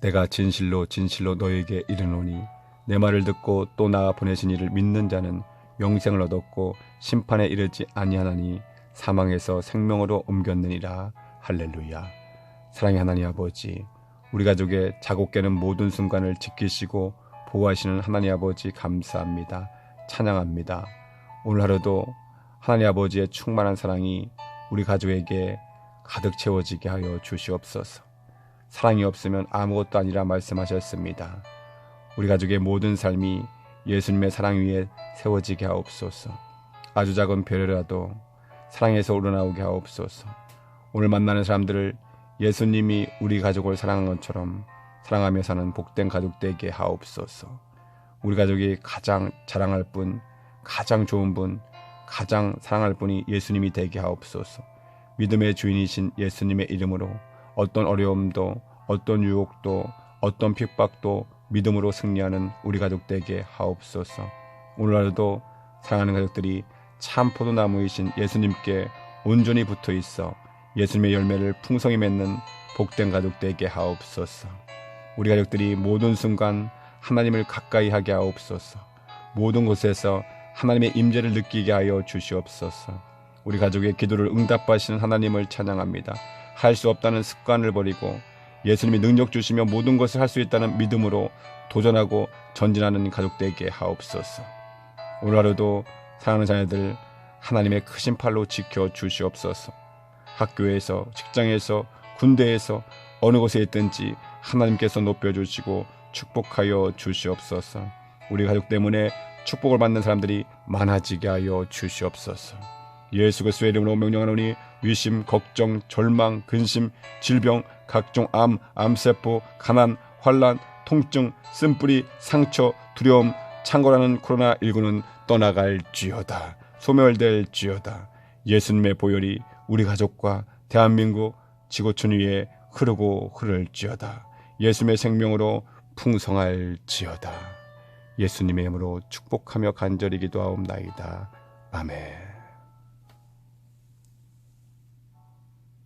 내가 진실로 진실로 너에게 이르노니 내 말을 듣고 또나 보내신 이를 믿는 자는 영생을 얻었고 심판에 이르지 아니하나니 사망에서 생명으로 옮겼느니라. 할렐루야. 사랑의 하나님 아버지 우리 가족의 자고 깨는 모든 순간을 지키시고 보호하시는 하나님 아버지 감사합니다. 찬양합니다. 오늘 하루도 하나님 아버지의 충만한 사랑이 우리 가족에게 가득 채워지게 하여 주시옵소서 사랑이 없으면 아무것도 아니라 말씀하셨습니다. 우리 가족의 모든 삶이 예수님의 사랑 위에 세워지게 하옵소서. 아주 작은 별이라도 사랑에서 우러나오게 하옵소서. 오늘 만나는 사람들을 예수님이 우리 가족을 사랑한 것처럼 사랑하며 사는 복된 가족 되게 하옵소서. 우리 가족이 가장 자랑할 분, 가장 좋은 분, 가장 사랑할 분이 예수님이 되게 하옵소서. 믿음의 주인이신 예수님의 이름으로 어떤 어려움도 어떤 유혹도 어떤 핍박도 믿음으로 승리하는 우리 가족 되게 하옵소서. 오늘 하루도 사랑하는 가족들이 참 포도나무이신 예수님께 온전히 붙어 있어 예수님의 열매를 풍성히 맺는 복된 가족 되게 하옵소서. 우리 가족들이 모든 순간 하나님을 가까이 하게 하옵소서. 모든 곳에서 하나님의 임재를 느끼게 하여 주시옵소서. 우리 가족의 기도를 응답하시는 하나님을 찬양합니다. 할 수 없다는 습관을 버리고 예수님이 능력 주시며 모든 것을 할 수 있다는 믿음으로 도전하고 전진하는 가족 되게 하옵소서. 오늘 하루도 사랑하는 자녀들 하나님의 크신 팔로 지켜 주시옵소서. 학교에서, 직장에서, 군대에서 어느 곳에 있든지 하나님께서 높여 주시고 축복하여 주시옵소서. 우리 가족 때문에 축복을 받는 사람들이 많아지게 하여 주시옵소서. 예수 그리스도의 이름으로 명령하노니 위심, 걱정, 절망, 근심, 질병, 각종 암, 암세포, 가난, 환란, 통증, 쓴뿌리, 상처, 두려움, 창궐하는 코로나19는 떠나갈지어다. 소멸될지어다. 예수님의 보혈이 우리 가족과 대한민국 지구촌 위에 흐르고 흐를지어다. 예수님의 생명으로 풍성할지어다. 예수님의 이름으로 축복하며 간절히 기도하옵나이다. 아멘.